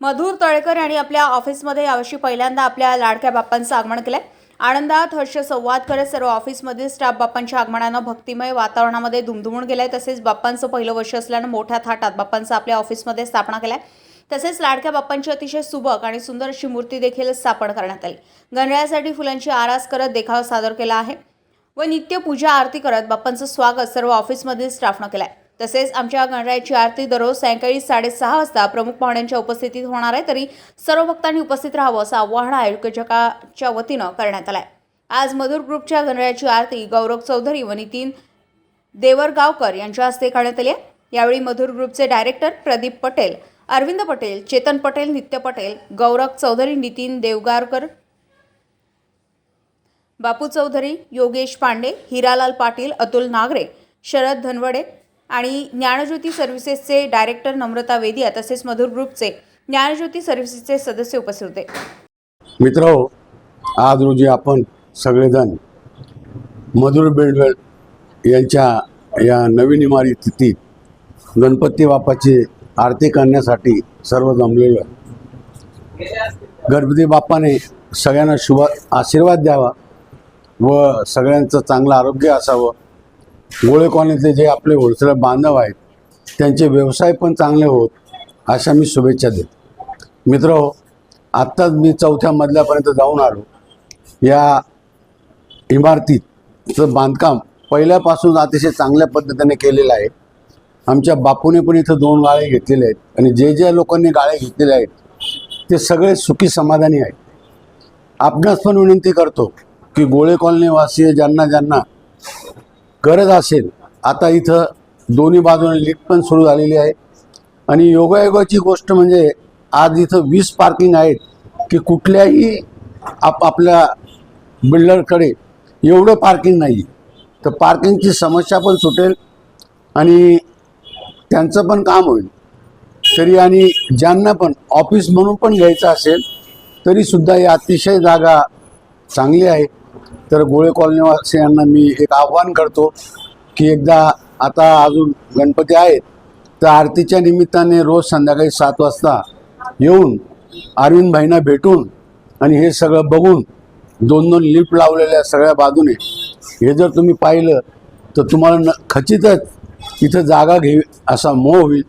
मधुर तळेकर यांनी आपल्या ऑफिसमध्ये यावर्षी पहिल्यांदा आपल्या लाडक्या बाप्पांचं आगमन केलंय. आनंदात हर्ष संवाद करत सर्व ऑफिसमधील स्टाफ बाप्पांच्या आगमनानं भक्तिमय वातावरणामध्ये दुमदुमून गेलाय. तसेच बाप्पांचं पहिलं वर्ष असल्यानं मोठ्या थाटात बाप्पांचं आपल्या ऑफिसमध्ये स्थापना केलाय. तसेच लाडक्या बाप्पांची अतिशय सुबक आणि सुंदर अशी मूर्ती देखील स्थापन करण्यात आली. गणरायासाठी फुलांची आरास करत देखावा सादर केला आहे व नित्य पूजा आरती करत बाप्पांचं स्वागत सर्व ऑफिसमधील स्टाफनं केलं आहे तसेच आमच्या गणरायाची आरती दररोज सायंकाळी साडेसहा वाजता प्रमुख पाहुण्यांच्या उपस्थितीत होणार आहे तरी सर्व भक्तांनी उपस्थित राहावं असं आवाहन आयोजकाच्या वतीनं करण्यात आलंय. आज मधुर ग्रुपच्या गणरायाची आरती गौरव चौधरी व नितीन देवरगावकर यांच्या हस्ते करण्यात आली आहे. यावेळी मधुर ग्रुपचे डायरेक्टर प्रदीप पटेल अरविंद पटेल चेतन पटेल नित्य पटेल गौरव चौधरी नितीन देवगारकर बापू चौधरी योगेश पांडे हिरालाल पाटील अतुल नागरे शरद धनवडे आणि ज्ञानज्योती सर्व्हिसेसचे डायरेक्टर नम्रता वेदिया तसेच मधुर ग्रुपचे ज्ञानज्योती सर्व्हिसेसचे सदस्य उपस्थित होते. मित्र आज रोजी आपण सगळेजण मधुर बेंडवेल यांच्या या नवीन इमारतीत गणपती बाप्पाची आरती करण्यासाठी सर्व जमलेलो गणपती बाप्पाने सगळ्यांना शुभ आशीर्वाद द्यावा व सगळ्यांचं चांगलं आरोग्य असावं. गोळे कॉलनीतले जे आपले होलसेलर बांधव आहेत त्यांचे व्यवसाय पण चांगले होत अशा मी शुभेच्छा देतो. मित्र हो आत्ताच मी चौथ्या मजल्यापर्यंत जाऊन आलो. या इमारतीचं बांधकाम पहिल्यापासून अतिशय चांगल्या पद्धतीने केलेलं आहे. आमच्या बापूने पण इथं दोन गाळे घेतलेले आहेत आणि जे ज्या लोकांनी गाळे घेतलेले आहेत ते सगळे सुखी समाधानी आहेत. आपणास पण विनंती करतो की गोळे कॉलनीवासी ज्यांना ज्यांना गरज असेल आता इथं दोन्ही बाजूने लिफ्ट पण सुरू झालेली आहे. आणि योगायोगाची गोष्ट म्हणजे आज इथं वीस पार्किंग आहेत की कुठल्याही आप आपल्या बिल्डरकडे एवढं पार्किंग नाही तर पार्किंगची समस्या पण सुटेल आणि त्यांचं पण काम होईल. तरी आणि ज्यांना पण ऑफिस म्हणून पण घ्यायचं असेल तरीसुद्धा ही अतिशय जागा चांगली आहे. तर गोळे कॉलनीवासियांना मी एक आव्हान करतो की एकदा आता अजून गणपती आहेत तर आरतीच्या निमित्ताने रोज संध्याकाळी सात वाजता येऊन अरविंद भाईंना भेटून आणि हे सगळं बघून दोन दोन लिफ्ट लावलेल्या सगळ्या बाजूने हे जर तुम्ही पाहिलं तर तुम्हाला न खचितच इथं जागा घे असा मोह होईल.